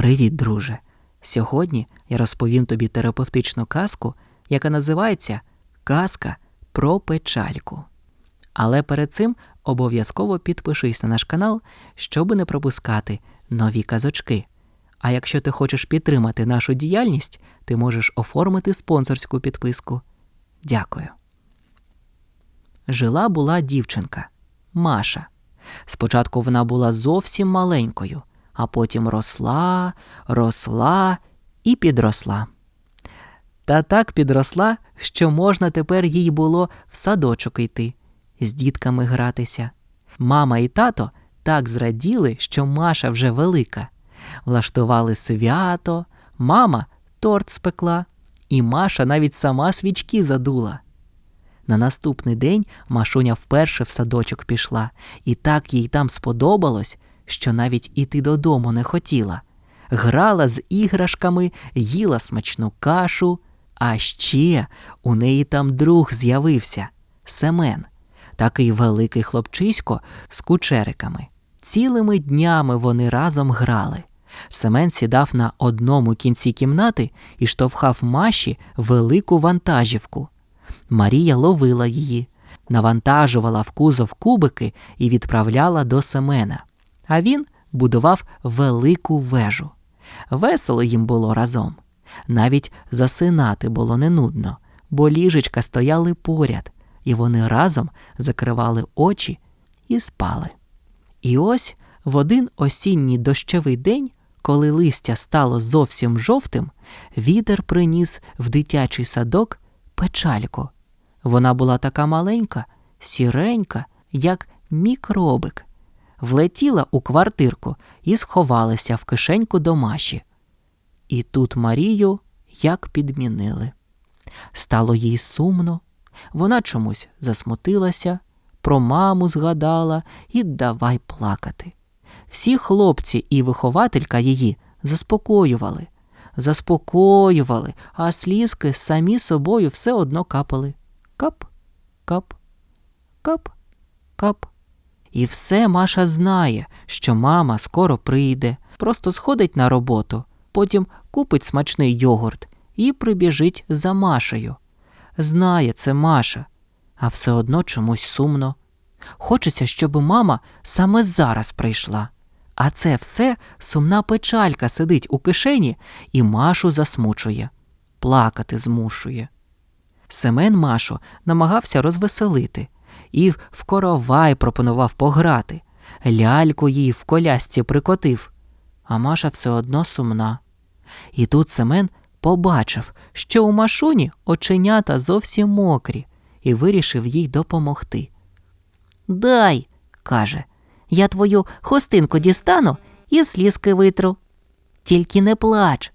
Привіт, друже! Сьогодні я розповім тобі терапевтичну казку, яка називається Казка про печальку. Але перед цим обов'язково підпишись на наш канал, щоб не пропускати нові казочки. А якщо ти хочеш підтримати нашу діяльність, ти можеш оформити спонсорську підписку. Дякую. Жила була дівчинка Маша. Спочатку вона була зовсім маленькою, а потім росла, росла і підросла. Та так підросла, що можна тепер їй було в садочок йти, з дітками гратися. Мама і тато так зраділи, що Маша вже велика. Влаштували свято, мама торт спекла, і Маша навіть сама свічки задула. На наступний день Машуня вперше в садочок пішла, і так їй там сподобалось, що навіть іти додому не хотіла. Грала з іграшками, їла смачну кашу, а ще у неї там друг з'явився Семен, такий великий хлопчисько з кучериками. Цілими днями вони разом грали. Семен сідав на одному кінці кімнати і штовхав Маші велику вантажівку. Марія ловила її, навантажувала в кузов кубики і відправляла до Семена. А він будував велику вежу. Весело їм було разом. Навіть засинати було не нудно, бо ліжечка стояли поряд, і вони разом закривали очі і спали. І ось в один осінній дощовий день, коли листя стало зовсім жовтим, вітер приніс в дитячий садок печальку. Вона була така маленька, сіренька, як мікробик. Влетіла у квартирку і сховалася в кишеньку до Маші. І тут Марію як підмінили. Стало їй сумно, вона чомусь засмутилася, про маму згадала і давай плакати. Всі хлопці і вихователька її заспокоювали, заспокоювали, а слізки самі собою все одно капали. Кап, кап, кап, кап. І все Маша знає, що мама скоро прийде, просто сходить на роботу, потім купить смачний йогурт і прибіжить за Машею. Знає це Маша, а все одно чомусь сумно. Хочеться, щоб мама саме зараз прийшла. А це все сумна печалька сидить у кишені і Машу засмучує, плакати змушує. Семен Машу намагався розвеселити і в коровай пропонував пограти. Ляльку їй в колясці прикотив, а Маша все одно сумна. І тут Семен побачив, що у машуні оченята зовсім мокрі, і вирішив їй допомогти. Дай, каже, я твою хустинку дістану і слізки витру. Тільки не плач.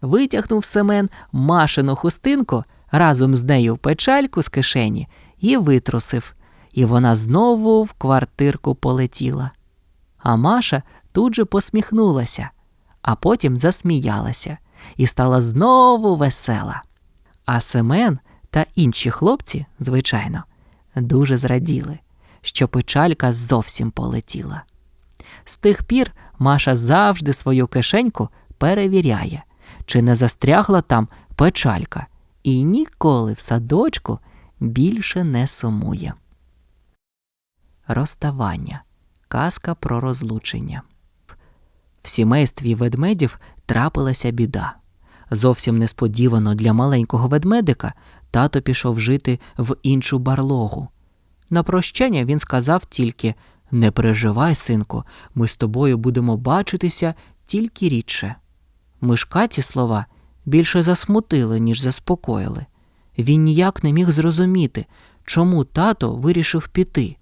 Витягнув Семен Машину хустинку разом з нею печальку з кишені і витрусив, і вона знову в квартирку полетіла. А Маша тут же посміхнулася, а потім засміялася і стала знову весела. А Семен та інші хлопці, звичайно, дуже зраділи, що печалька зовсім полетіла. З тих пір Маша завжди свою кишеньку перевіряє, чи не застрягла там печалька, і ніколи в садочку більше не сумує. Розставання. Казка про розлучення. В сімействі ведмедів трапилася біда. Зовсім несподівано для маленького ведмедика тато пішов жити в іншу барлогу. На прощання він сказав тільки Не переживай, синку, ми з тобою будемо бачитися тільки рідше. Мишка ці слова більше засмутили, ніж заспокоїли. Він ніяк не міг зрозуміти, чому тато вирішив піти,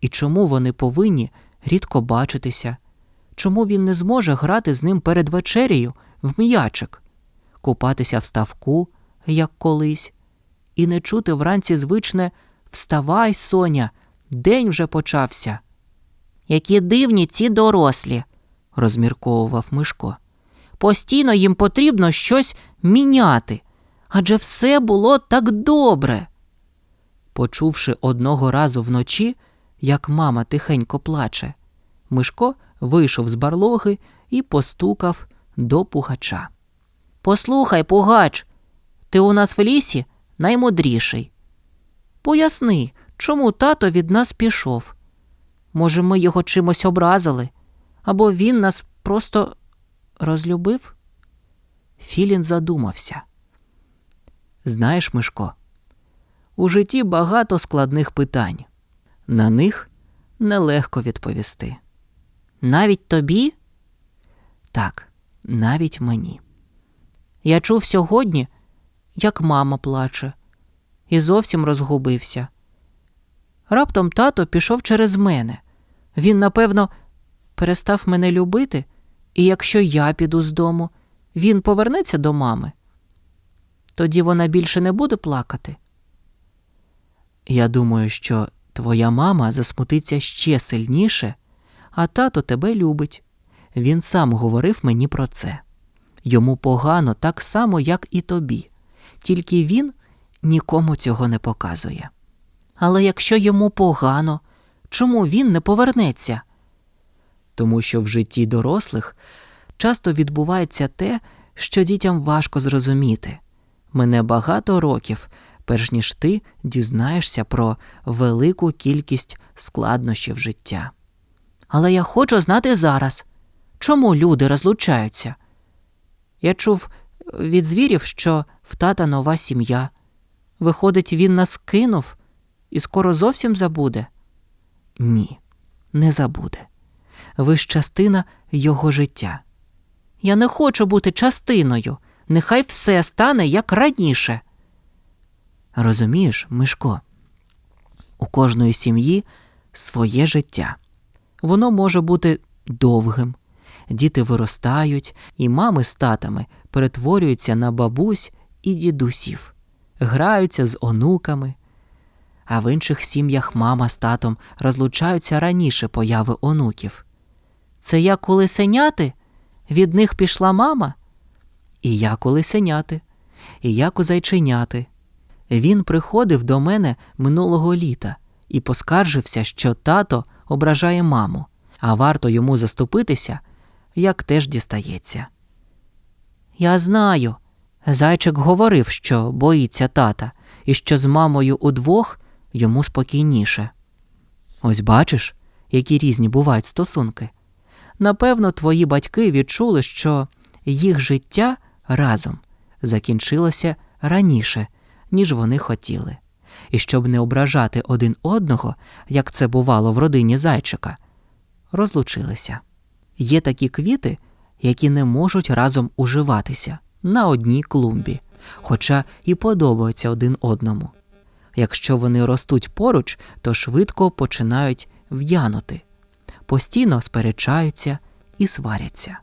і чому вони повинні рідко бачитися, чому він не зможе грати з ним перед вечерею в м'ячик, купатися в ставку, як колись, і не чути вранці звичне Вставай, Соня, день вже почався. Які дивні ці дорослі, розмірковував Мишко. Постійно їм потрібно щось міняти, адже все було так добре. Почувши одного разу вночі, як мама тихенько плаче, Мишко вийшов з барлоги і постукав до пугача. Послухай, пугач, ти у нас в лісі наймудріший. Поясни, чому тато від нас пішов? Може, ми його чимось образили, або він нас просто розлюбив? Філін задумався. Знаєш, Мишко, у житті багато складних питань. На них нелегко відповісти. Навіть тобі? Так, навіть мені. Я чув сьогодні, як мама плаче, і зовсім розгубився. Раптом тато пішов через мене. Він, напевно, перестав мене любити, і якщо я піду з дому, він повернеться до мами. Тоді вона більше не буде плакати. Я думаю, що твоя мама засмутиться ще сильніше, а тато тебе любить. Він сам говорив мені про це. Йому погано так само, як і тобі, тільки він нікому цього не показує. Але якщо йому погано, чому він не повернеться? Тому що в житті дорослих часто відбувається те, що дітям важко зрозуміти. Мене багато років, перш ніж ти дізнаєшся про велику кількість складнощів життя. Але я хочу знати зараз, чому люди розлучаються. Я чув від звірів, що в тата нова сім'я. Виходить, він нас кинув і скоро зовсім забуде? Ні, не забуде. Ви ж частина його життя. Я не хочу бути частиною. Нехай все стане як раніше. Розумієш, Мишко, у кожної сім'ї своє життя. Воно може бути довгим. Діти виростають, і мами з татами перетворюються на бабусь і дідусів, граються з онуками. А в інших сім'ях мама з татом розлучаються раніше появи онуків. Це як коли сеняти? Від них пішла мама? І я коли сеняти, і як у зайченяти. Він приходив до мене минулого літа і поскаржився, що тато ображає маму, а варто йому заступитися, як теж дістається. Я знаю. Зайчик говорив, що боїться тата, і що з мамою удвох йому спокійніше. Ось бачиш, які різні бувають стосунки. Напевно, твої батьки відчули, що їх життя разом закінчилося раніше, ніж вони хотіли. І щоб не ображати один одного, як це бувало в родині зайчика, розлучилися. Є такі квіти, які не можуть разом уживатися на одній клумбі, хоча і подобаються один одному. Якщо вони ростуть поруч, то швидко починають в'янути, постійно сперечаються і сваряться.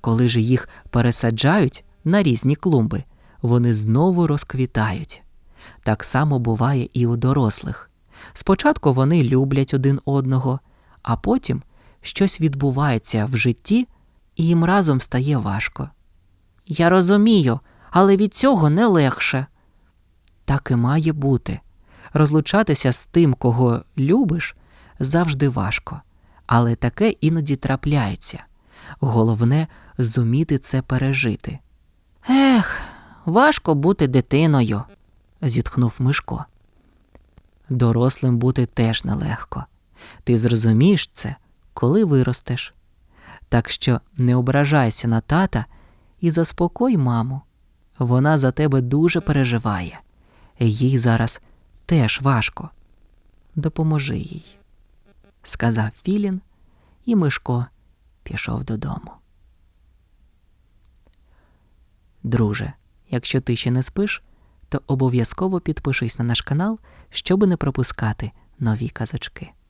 Коли ж їх пересаджають на різні клумби, вони знову розквітають. Так само буває і у дорослих. Спочатку вони люблять один одного, а потім щось відбувається в житті, і їм разом стає важко. Я розумію, але від цього не легше. Так і має бути. Розлучатися з тим, кого любиш, завжди важко, але таке іноді трапляється. Головне зуміти це пережити. Ех, важко бути дитиною, зітхнув Мишко. Дорослим бути теж нелегко. Ти зрозумієш це, коли виростеш. Так що не ображайся на тата і заспокой маму. Вона за тебе дуже переживає. Їй зараз теж важко. Допоможи їй, сказав Філін, і Мишко пішов додому. Друже, якщо ти ще не спиш, то обов'язково підпишись на наш канал, щоб не пропускати нові казочки.